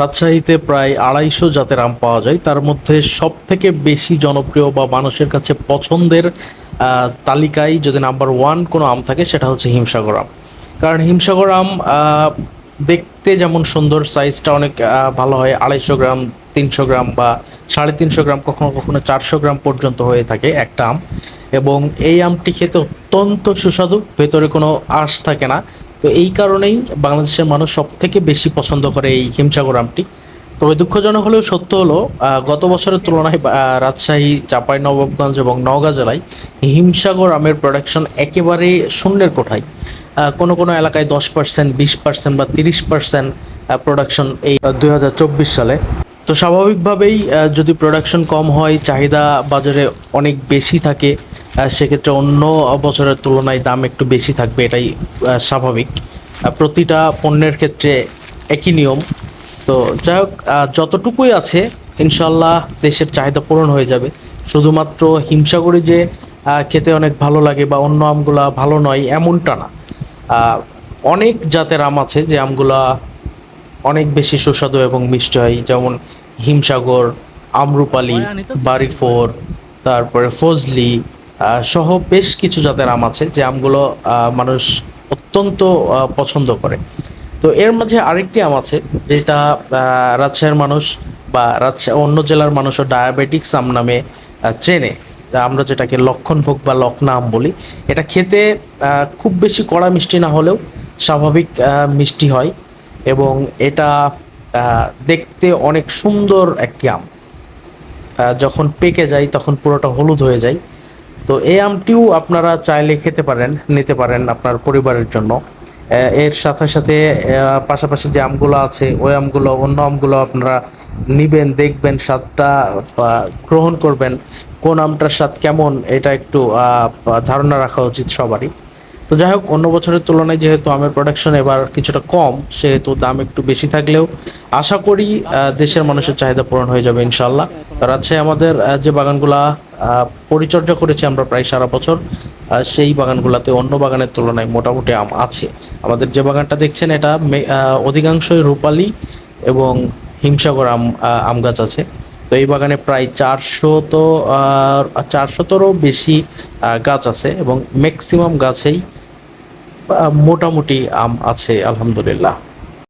রাজশাহীতে প্রায় আড়াইশো জাতের আম পাওয়া যায়। তার মধ্যে সব থেকে বেশি জনপ্রিয় বা মানুষের কাছে পছন্দের তালিকায় যদি নাম্বার ওয়ান কোনো আম থাকে, সেটা হচ্ছে হিমসাগর আম। কারণ হিমসাগর আম দেখতে যেমন সুন্দর সাইজটা অনেক ভালো হয়, আড়াইশো গ্রাম, তিনশো গ্রাম বা সাড়ে তিনশো গ্রাম, কখনো কখনো চারশো গ্রাম পর্যন্ত হয়ে থাকে একটা আম। এবং এই আমটি খেতে অত্যন্ত সুস্বাদু, ভেতরে কোনো আঁশ থাকে না। তো এই কারণেই বাংলাদেশের মানুষ সব থেকে বেশি পছন্দ করে এই হিমসাগর আমটি। তবে দুঃখজনক হলেও সত্য হলো গত বছরের তুলনায় রাজশাহী, চাঁপাই, নবাবগঞ্জ এবং নওগাঁ জেলায় হিমসাগর আমের প্রোডাকশন একেবারে শূন্যের কোঠায়। কোনো কোনো এলাকায় দশ পার্সেন্ট বিশ পার্সেন্ট বা তিরিশ পার্সেন্ট প্রোডাকশন এই দুই হাজার চব্বিশ সালে। তো স্বাভাবিকভাবেই যদি প্রোডাকশন কম হয়, চাহিদা বাজারে অনেক বেশি থাকে। সেক্ষেত্রে অন্য বছরের তুলনায় দাম একটু বেশি থাকবে এটাই স্বাভাবিক। প্রতিটা পণ্যের ক্ষেত্রে একই নিয়ম। তো যাই হোক যতটুকুই আছে ইনশাল্লাহ দেশের চাহিদা পূরণ হয়ে যাবে। শুধুমাত্র হিমসাগরে যে খেতে অনেক ভালো লাগে বা অন্য আমগুলা ভালো নয় এমনটা না। অনেক জাতের আম আছে যে আমগুলা অনেক বেশি সুস্বাদু এবং মিষ্টি হয় যেমন হিমসাগর আমরুপালি বাড়ি ফোর তারপরে ফজলি সহ বেশ কিছু জাতের আম আছে যে আমগুলো মানুষ অত্যন্ত পছন্দ করে। তো এর মাঝে আরেকটি আম আছে যেটা রাজশাহীর মানুষ বা রাজশাহী অন্য জেলার মানুষও ডায়াবেটিক্স আম নামে চেনে। আমরা যেটাকে লক্ষণভোগ বা লক্ষণা আম বলি। এটা খেতে খুব বেশি কড়া মিষ্টি না হলেও স্বাভাবিক মিষ্টি হয় এবং এটা দেখতে অনেক সুন্দর একটি আম। যখন পেকে যায় তখন পুরোটা হলুদ হয়ে যায়। তো এই আমটিও আপনারা চাইলে খেতে পারেন, নিতে পারেন আপনার পরিবারের জন্য। এর সাথে সাথে পাশাপাশি যে আমগুলো আছে, ওই আমগুলো, অন্য আমগুলো আপনারা নিবেন, দেখবেন স্বাদটা গ্রহণ করবেন, কোন আমটার স্বাদ কেমন, এটা একটু ধারণা রাখা উচিত সবারই। তো যাই হোক, অন্য বছরের তুলনায় যেহেতু আমের প্রোডাকশন এবার কিছুটা কম, সেহেতু দাম একটু বেশি থাকলেও আশা করি দেশের মানুষের চাহিদা পূরণ হয়ে যাবে ইনশাল্লাহ রাজশাহী আমাদের যে বাগানগুলা পরিচর্যা করেছি আমরা প্রায় সারা বছর সেই বাগানগুলোতে অন্য বাগানের তুলনায় মোটামুটি আম আছে। আমাদের যে বাগানটা দেখছেন, এটা অধিকাংশই রূপালী এবং হিমসাগর আম আম গাছ আছে। তো এই বাগানে প্রায় চারশো তো চারশোতরও বেশি গাছ আছে এবং ম্যাক্সিমাম গাছেই মোটামুটি আম আছে আলহামদুলিল্লাহ।